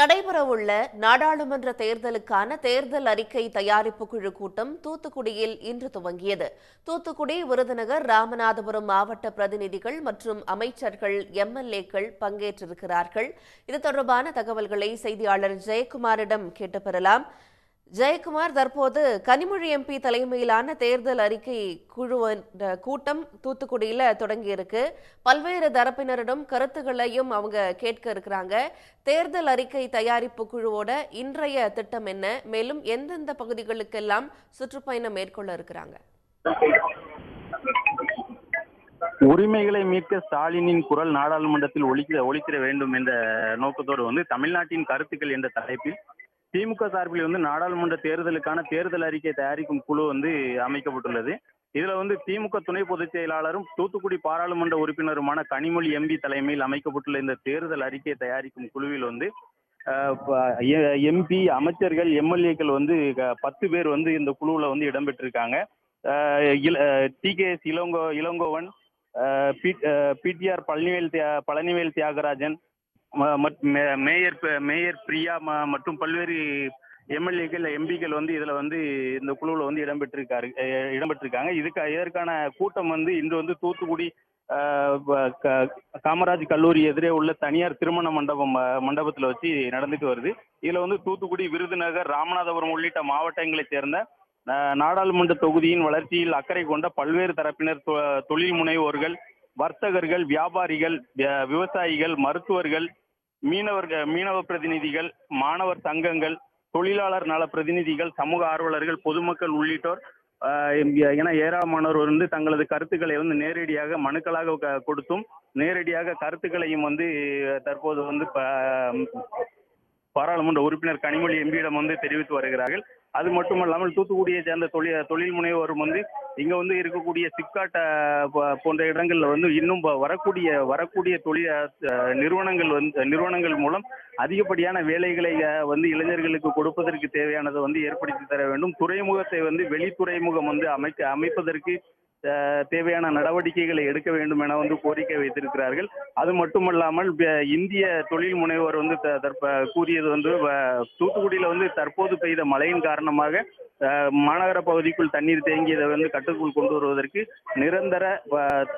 நடைபெறவுள்ள நாடாளுமன்ற தேர்தலுக்கான தேர்தல் அறிக்கை தயாரிப்பு குழு கூட்டம் தூத்துக்குடியில் இன்று துவங்கியது. தூத்துக்குடி விருதுநகர் ராமநாதபுரம் மாவட்ட பிரதிநிதிகள் மற்றும் அமைச்சர்கள் எம்எல்ஏக்கள் பங்கேற்றிருக்கிறார்கள். இது தொடர்பான தகவல்களை செய்தியாளர் ஜெயக்குமாரிடம் கேட்டு பெறலாம். ஜெயக்குமார் தற்போது கனிமொழி எம்பி தலைமையிலான தேர்தல் அறிக்கை குழு கூட்டம் தூத்துக்குடியில தொடங்கி இருக்கு பல்வேறு தரப்பினரிடம் கருத்துக்களையும் அவங்க கேட்க இருக்கிறாங்க. தேர்தல் அறிக்கை தயாரிப்பு குழுவோட இன்றைய திட்டம் என்ன? மேலும் எந்தெந்த பகுதிகளுக்கெல்லாம் சுற்றுப்பயணம் மேற்கொள்ள இருக்கிறாங்க? உரிமைகளை மீட்க ஸ்டாலினின் குரல் நாடாளுமன்றத்தில் ஒழிக்க ஒலித்திட வேண்டும் என்ற நோக்கத்தோடு வந்து தமிழ்நாட்டின் கருத்துக்கள் என்ற தலைப்பில் திமுக சார்பில் வந்து நாடாளுமன்ற தேர்தலுக்கான தேர்தல் அறிக்கை தயாரிக்கும் குழு வந்து அமைக்கப்பட்டுள்ளது. இதுல வந்து திமுக துணை பொதுச் செயலாளரும் தூத்துக்குடி பாராளுமன்ற உறுப்பினருமான கனிமொழி எம்பி தலைமையில் அமைக்கப்பட்டுள்ள இந்த தேர்தல் அறிக்கை தயாரிக்கும் குழுவில் வந்து எம்பி அமைச்சர்கள் எம்எல்ஏக்கள் வந்து பத்து பேர் வந்து இந்த குழுவில் வந்து இடம்பெற்றிருக்காங்க. T K S Elango Elangovan PTR Palanivel தியா- பழனிவேல் தியாகராஜன் மேயர் மேயர் பிரியா ம- மற்றும் பல்வேறு எம்எல்ஏக்கள் எம்பிக்கள் வந்து இதுல வந்து இந்த குழுவில் வந்து இடம்பெற்றிருக்காரு இடம்பெற்றிருக்காங்க. இதுக்கு இதற்கான கூட்டம் வந்து இன்று வந்து தூத்துக்குடி காமராஜ் கல்லூரி எதிரே உள்ள தனியார் திருமண மண்டபம் மண்டபத்தில் மண்டபத்துல வச்சு நடந்துட்டு வருது. இதுல வந்து தூத்துக்குடி விருதுநகர் ராமநாதபுரம் உள்ளிட்ட மாவட்டங்களைச் சேர்ந்த நாடாளுமன்ற தொகுதியின் வளர்ச்சியில் அக்கறை கொண்ட பல்வேறு தரப்பினர் தொ- தொழில் முனைவோர்கள் வர்த்தகர்கள் வியாபாரிகள் விவசாயிகள் மருத்துவர்கள் மீனவர்கள் மீனவ பிரதிநிதிகள் மாணவர் சங்கங்கள் தொழிலாளர் நல பிரதிநிதிகள் சமூக ஆர்வலர்கள் பொதுமக்கள் உள்ளிட்டோர் என ஏராளமானோர் வந்து தங்களது கருத்துக்களை வந்து நேரடியாக மனுக்களாக கொடுத்தும் நேரடியாக கருத்துக்களையும் வந்து தற்போது வந்து பாராளுமன்ற உறுப்பினர் கனிமொழி எம்பியிடம் வந்து தெரிவித்து வருகிறார்கள். அது மட்டுமல்லாமல் தூத்துக்குடியை சேர்ந்த தொழில் தொழில் முனைவரும் வந்து இங்க வந்து இருக்கக்கூடிய சிப்காட் போன்ற இடங்கள்ல வந்து இன்னும் வரக்கூடிய வரக்கூடிய தொழில் நிறுவனங்கள் வந்து நிறுவனங்கள் மூலம் அதிகப்படியான வேலைகளை வந்து இளைஞர்களுக்கு கொடுப்பதற்கு தேவையானதை வந்து ஏற்படுத்தி தர வேண்டும். துறைமுகத்தை வந்து வெளி துறைமுகம் வந்து அமைக்க அமைப்பதற்கு தேவையான நடவடிக்கைகளை எடுக்க வேண்டும் என வந்து கோரிக்கை வைத்திருக்கிறார்கள். அது மட்டுமல்லாமல் இந்திய தொழில் முனைவோர் வந்து கூறியது வந்து தூத்துக்குடியில வந்து தற்போது பெய்த மழையின் காரணமாக மாநகர பகுதிக்குள் தண்ணீர் தேங்கியதை வந்து கட்டுக்குள் கொண்டு வருவதற்கு நிரந்தர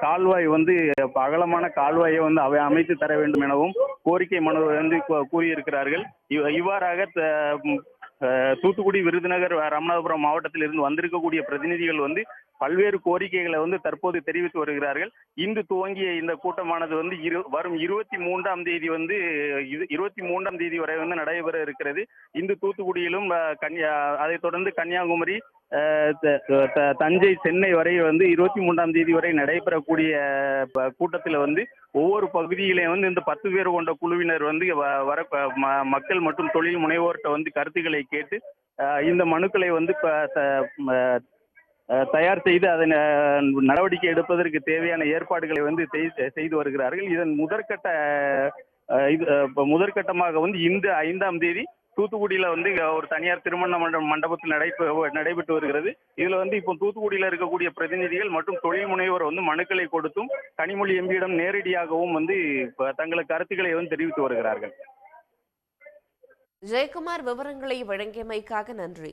கால்வாய் வந்து அகலமான கால்வாயை வந்து அவை அமைத்து தர வேண்டும் எனவும் கோரிக்கை மனு வந்து கூறியிருக்கிறார்கள். இவ்- இவ்வாறாக தூத்துக்குடி விருதுநகர் ராமநாதபுரம் மாவட்டத்தில் இருந்து வந்திருக்கக்கூடிய பிரதிநிதிகள் வந்து பல்வேறு கோரிக்கைகளை வந்து தற்போது தெரிவித்து வருகிறார்கள். இன்று துவங்கிய இந்த கூட்டமானது வந்து இரு வரும் இருபத்தி மூன்றாம் தேதி வந்து இருபத்தி மூன்றாம் தேதி வரை வந்து நடைபெற இருக்கிறது. இன்று தூத்துக்குடியிலும் கன்னியா அதைத் தொடர்ந்து கன்னியாகுமரி அஹ், தஞ்சை சென்னை வரை வந்து இருபத்தி மூன்றாம் தேதி வரை நடைபெறக்கூடிய ப- கூட்டத்தில் வந்து ஒவ்வொரு பகுதியிலையும் வந்து இந்த பத்து பேர் கொண்ட குழுவினர் வந்து வ- வர மக்கள் மற்றும் தொழில் முனைவோர்கிட்ட வந்து கருத்துக்களை கேட்டு அஹ், இந்த மனுக்களை வந்து ப- தயார் செய்து அதன் நடவடிக்கை எடுப்பதற்கு தேவையான ஏற்பாடுகளை வந்து செய்து வருகிறார்கள். இதன் முதற்கட்ட இது முதற்கட்டமாக வந்து இந்த ஐந்தாம் தேதி தூத்துக்குடியில வந்து ஒரு தனியார் திருமண மண்ட மண்டபத்தில் நடைபெ நடைபெற்று வருகிறது. இதுல வந்து இப்போ தூத்துக்குடியில இருக்கக்கூடிய பிரதிநிதிகள் மற்றும் தொழில் முனைவர் வந்து மனுக்களை கொடுத்தும் கனிமொழி எம்பியிடம் நேரடியாகவும் வந்து இப்ப தங்களது கருத்துக்களை வந்து தெரிவித்து வருகிறார்கள். ஜெயக்குமார் விவரங்களை வழங்கியமைக்காக நன்றி.